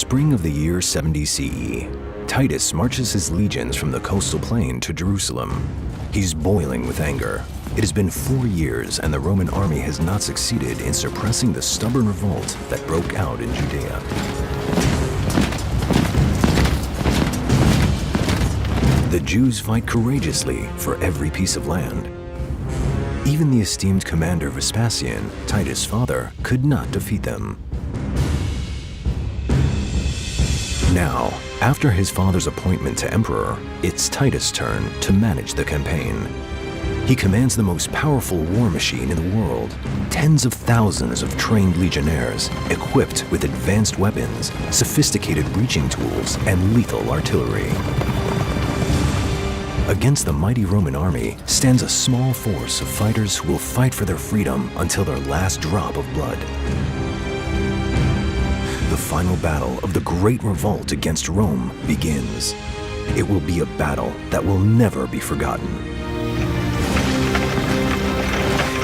Spring of the year 70 CE, Titus marches his legions from the coastal plain to Jerusalem. He's boiling with anger. It has been four years, and the Roman army has not succeeded in suppressing the stubborn revolt that broke out in Judea. The Jews fight courageously for every piece of land. Even the esteemed commander Vespasian, Titus' father, could not defeat them. Now, after his father's appointment to emperor, it's Titus' turn to manage the campaign. He commands the most powerful war machine in the world. Tens of thousands of trained legionnaires, equipped with advanced weapons, sophisticated breaching tools, and lethal artillery. Against the mighty Roman army stands a small force of fighters who will fight for their freedom until their last drop of blood. Final battle of the Great Revolt against Rome begins. It will be a battle that will never be forgotten.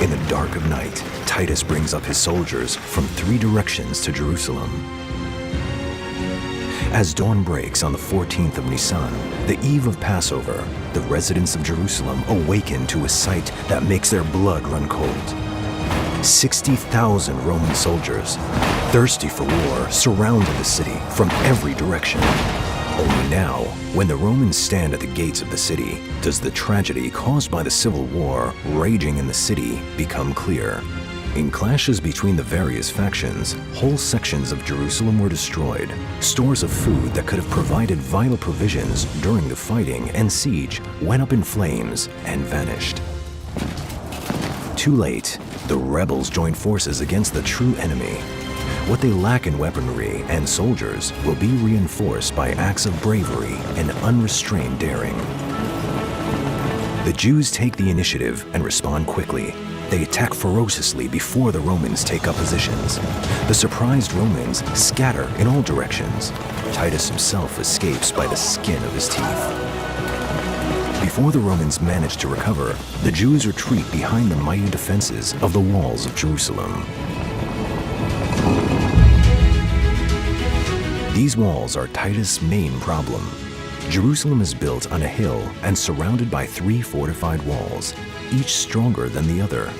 In the dark of night, Titus brings up his soldiers from three directions to Jerusalem. As dawn breaks on the 14th of Nisan, the eve of Passover, the residents of Jerusalem awaken to a sight that makes their blood run cold. 60,000 Roman soldiers, thirsty for war, surrounded the city from every direction. Only now, when the Romans stand at the gates of the city, does the tragedy caused by the civil war raging in the city become clear. In clashes between the various factions, whole sections of Jerusalem were destroyed. Stores of food that could have provided vital provisions during the fighting and siege went up in flames and vanished. Too late, the rebels join forces against the true enemy. What they lack in weaponry and soldiers will be reinforced by acts of bravery and unrestrained daring. The Jews take the initiative and respond quickly. They attack ferociously before the Romans take up positions. The surprised Romans scatter in all directions. Titus himself escapes by the skin of his teeth. Before the Romans manage to recover, the Jews retreat behind the mighty defenses of the walls of Jerusalem. These walls are Titus' main problem. Jerusalem is built on a hill and surrounded by three fortified walls, each stronger than the other.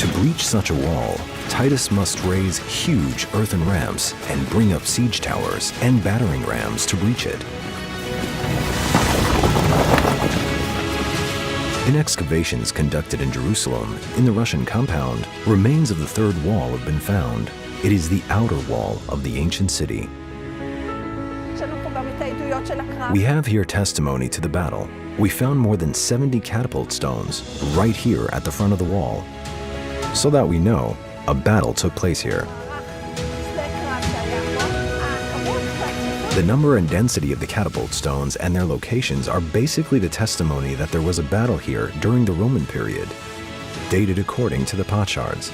To breach such a wall, Titus must raise huge earthen ramps and bring up siege towers and battering rams to breach it. In excavations conducted in Jerusalem, in the Russian compound, remains of the third wall have been found. It is the outer wall of the ancient city. We have here testimony to the battle. We found more than 70 catapult stones right here at the front of the wall. So that we know, a battle took place here. The number and density of the catapult stones and their locations are basically the testimony that there was a battle here during the Roman period, dated according to the potsherds.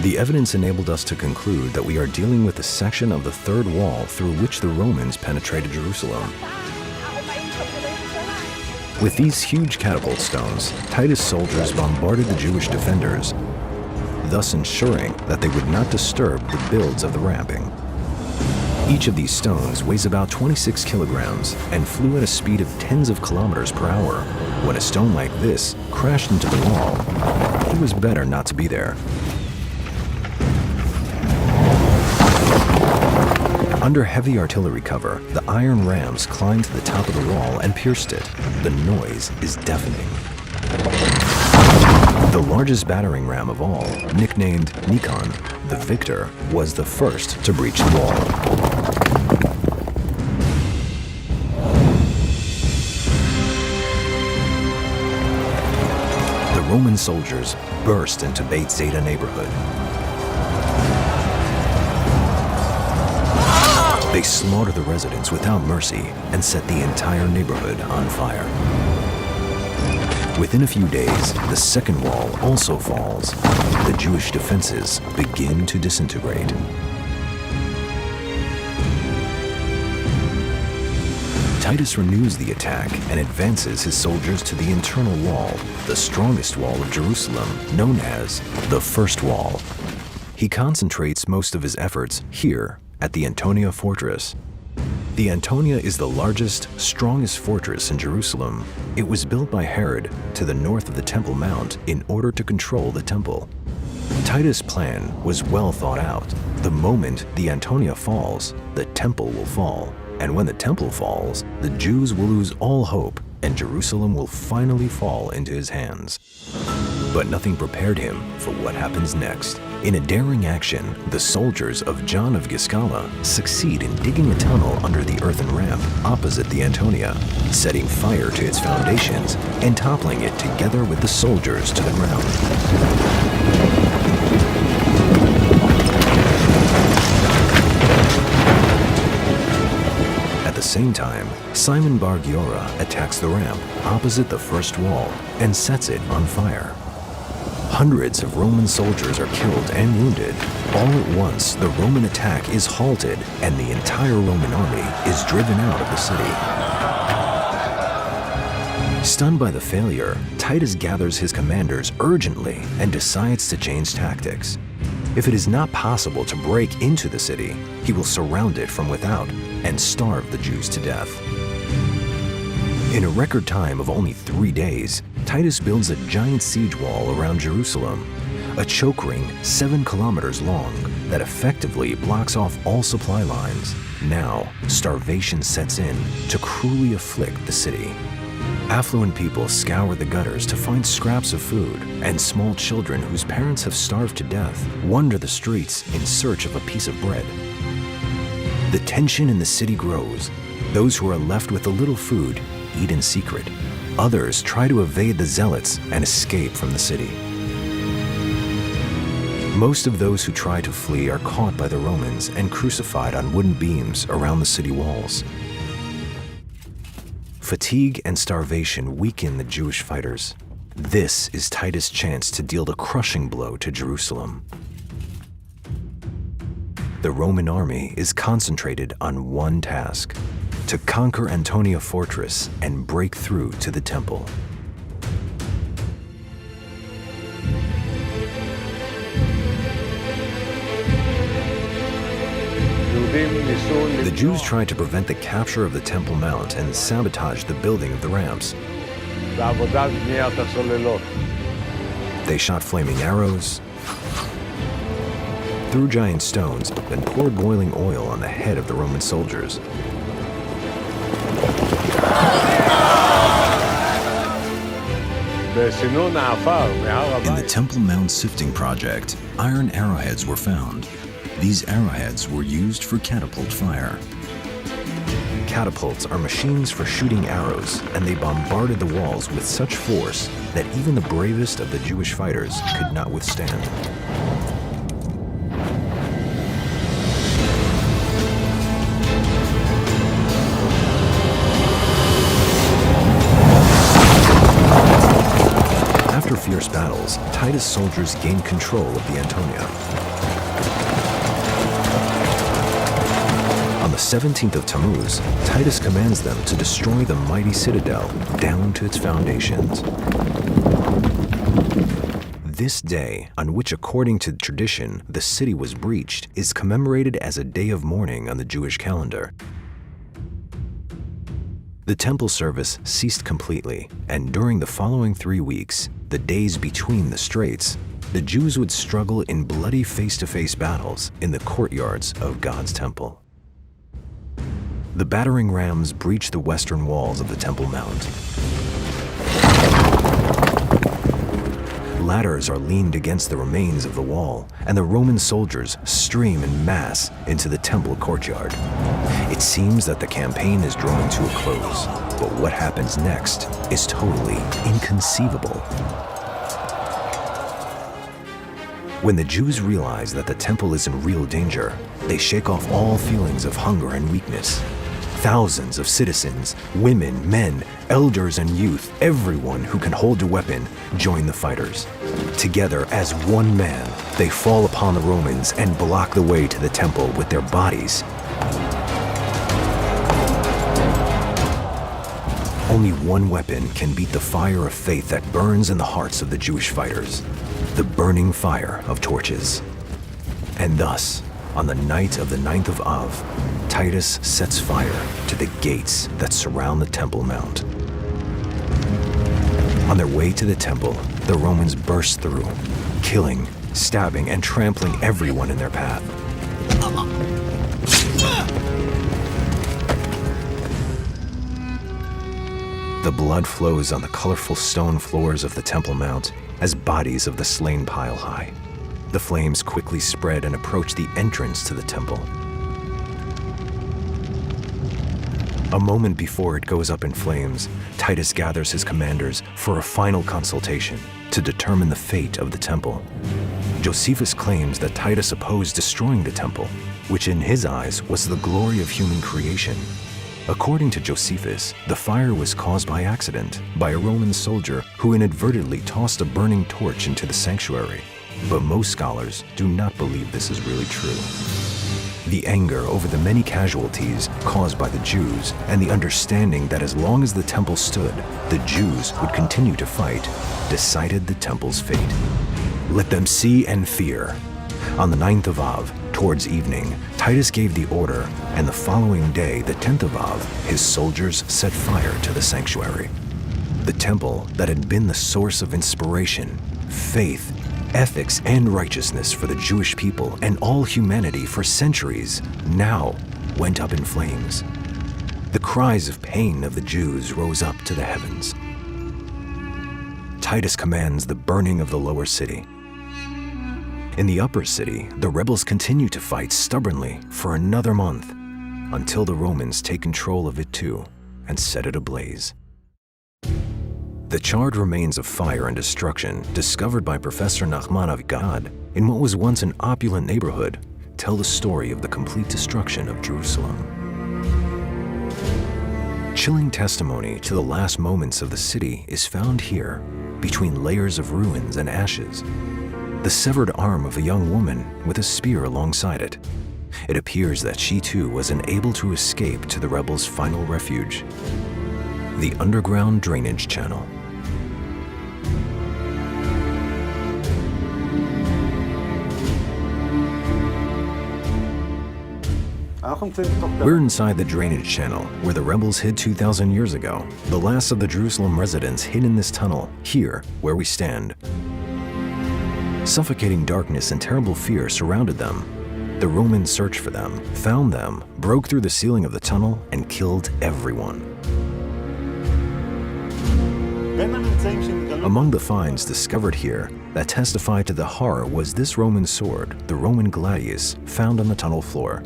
The evidence enabled us to conclude that we are dealing with a section of the third wall through which the Romans penetrated Jerusalem. With these huge catapult stones, Titus' soldiers bombarded the Jewish defenders, thus ensuring that they would not disturb the builds of the ramping. Each of these stones weighs about 26 kilograms and flew at a speed of tens of kilometers per hour. When a stone like this crashed into the wall, it was better not to be there. Under heavy artillery cover, the iron rams climbed to the top of the wall and pierced it. The noise is deafening. The largest battering ram of all, nicknamed Nikon, the victor, was the first to breach the wall. Soldiers burst into Beit Zeta neighborhood. They slaughter the residents without mercy and set the entire neighborhood on fire. Within a few days, the second wall also falls. The Jewish defenses begin to disintegrate. Titus renews the attack and advances his soldiers to the internal wall, the strongest wall of Jerusalem, known as the First Wall. He concentrates most of his efforts here at the Antonia Fortress. The Antonia is the largest, strongest fortress in Jerusalem. It was built by Herod to the north of the Temple Mount in order to control the temple. Titus' plan was well thought out. The moment the Antonia falls, the temple will fall. And when the temple falls, the Jews will lose all hope and Jerusalem will finally fall into his hands. But nothing prepared him for what happens next. In a daring action, the soldiers of John of Giscala succeed in digging a tunnel under the earthen ramp opposite the Antonia, setting fire to its foundations and toppling it together with the soldiers to the ground. Same time, Simon Bar Giora attacks the ramp opposite the first wall and sets it on fire. Hundreds of Roman soldiers are killed and wounded. All at once, the Roman attack is halted and the entire Roman army is driven out of the city. Stunned by the failure, Titus gathers his commanders urgently and decides to change tactics. If it is not possible to break into the city, he will surround it from without and starve the Jews to death. In a record time of only three days, Titus builds a giant siege wall around Jerusalem, a choke ring seven kilometers long that effectively blocks off all supply lines. Now, starvation sets in to cruelly afflict the city. Affluent people scour the gutters to find scraps of food, and small children whose parents have starved to death wander the streets in search of a piece of bread. The tension in the city grows. Those who are left with a little food eat in secret. Others try to evade the zealots and escape from the city. Most of those who try to flee are caught by the Romans and crucified on wooden beams around the city walls. Fatigue and starvation weaken the Jewish fighters. This is Titus' chance to deal the crushing blow to Jerusalem. The Roman army is concentrated on one task to conquer Antonia Fortress and break through to the temple. The Jews tried to prevent the capture of the Temple Mount and sabotage the building of the ramps. They shot flaming arrows, threw giant stones, and poured boiling oil on the head of the Roman soldiers. In the Temple Mount sifting project, iron arrowheads were found these arrowheads were used for catapult fire. Catapults are machines for shooting arrows, and they bombarded the walls with such force that even the bravest of the Jewish fighters could not withstand. After fierce battles, Titus soldiers gained control of the Antonia. 17th of Tammuz, Titus commands them to destroy the mighty citadel down to its foundations. This day, on which according to tradition the city was breached, is commemorated as a day of mourning on the Jewish calendar. The temple service ceased completely, and during the following three weeks, the days between the straits, the Jews would struggle in bloody face to face battles in the courtyards of God's temple. The battering rams breach the western walls of the Temple Mount. Ladders are leaned against the remains of the wall, and the Roman soldiers stream in mass into the temple courtyard. It seems that the campaign is drawing to a close, but what happens next is totally inconceivable. When the Jews realize that the temple is in real danger, they shake off all feelings of hunger and weakness. Thousands of citizens, women, men, elders, and youth, everyone who can hold a weapon, join the fighters. Together as one man, they fall upon the Romans and block the way to the temple with their bodies. Only one weapon can beat the fire of faith that burns in the hearts of the Jewish fighters the burning fire of torches. And thus, On the night of the 9th of Av, Titus sets fire to the gates that surround the Temple Mount. On their way to the temple, the Romans burst through, killing, stabbing, and trampling everyone in their path. The blood flows on the colorful stone floors of the Temple Mount as bodies of the slain pile high. The flames quickly spread and approach the entrance to the temple. A moment before it goes up in flames, Titus gathers his commanders for a final consultation to determine the fate of the temple. Josephus claims that Titus opposed destroying the temple, which in his eyes was the glory of human creation. According to Josephus, the fire was caused by accident by a Roman soldier who inadvertently tossed a burning torch into the sanctuary. But most scholars do not believe this is really true. The anger over the many casualties caused by the Jews and the understanding that as long as the temple stood, the Jews would continue to fight decided the temple's fate. Let them see and fear. On the 9th of Av, towards evening, Titus gave the order, and the following day, the 10th of Av, his soldiers set fire to the sanctuary. The temple that had been the source of inspiration, faith, ethics, and righteousness for the Jewish people and all humanity for centuries now went up in flames. The cries of pain of the Jews rose up to the heavens. Titus commands the burning of the lower city. In the upper city, the rebels continue to fight stubbornly for another month until the Romans take control of it too and set it ablaze. The charred remains of fire and destruction discovered by Professor Nachman Avigaad in what was once an opulent neighborhood tell the story of the complete destruction of Jerusalem. Chilling testimony to the last moments of the city is found here, between layers of ruins and ashes. The severed arm of a young woman with a spear alongside it. It appears that she too was unable to escape to the rebels' final refuge, the underground drainage channel. We're inside the drainage channel where the rebels hid 2,000 years ago. The last of the Jerusalem residents hid in this tunnel, here, where we stand. Suffocating darkness and terrible fear surrounded them. The Romans searched for them, found them, broke through the ceiling of the tunnel, and killed everyone. Among the finds discovered here that testify to the horror was this Roman sword, the Roman gladius, found on the tunnel floor.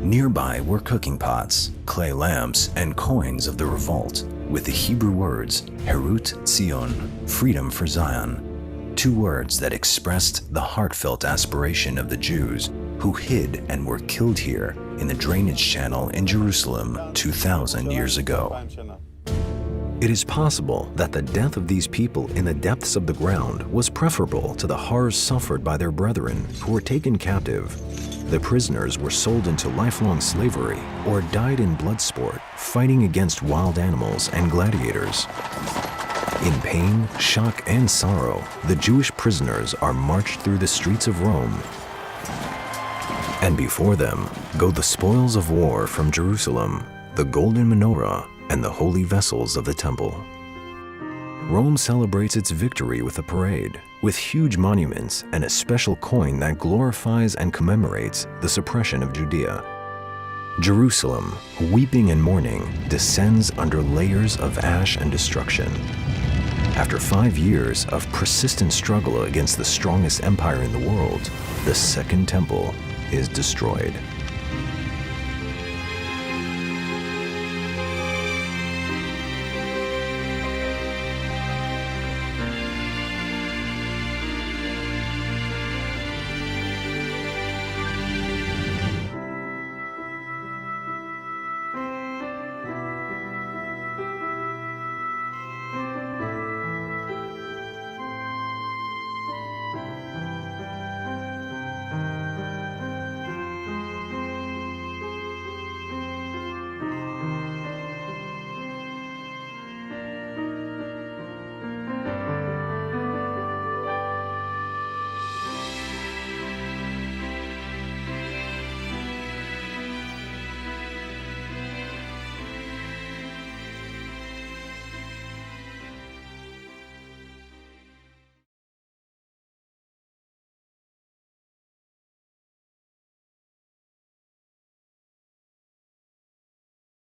Nearby were cooking pots, clay lamps, and coins of the revolt, with the Hebrew words Herut Zion, freedom for Zion, two words that expressed the heartfelt aspiration of the Jews who hid and were killed here in the drainage channel in Jerusalem 2,000 years ago. It is possible that the death of these people in the depths of the ground was preferable to the horrors suffered by their brethren who were taken captive. The prisoners were sold into lifelong slavery or died in blood sport, fighting against wild animals and gladiators. In pain, shock, and sorrow, the Jewish prisoners are marched through the streets of Rome. And before them go the spoils of war from Jerusalem, the golden menorah, and the holy vessels of the temple. Rome celebrates its victory with a parade, with huge monuments and a special coin that glorifies and commemorates the suppression of Judea. Jerusalem, weeping and mourning, descends under layers of ash and destruction. After five years of persistent struggle against the strongest empire in the world, the Second Temple is destroyed.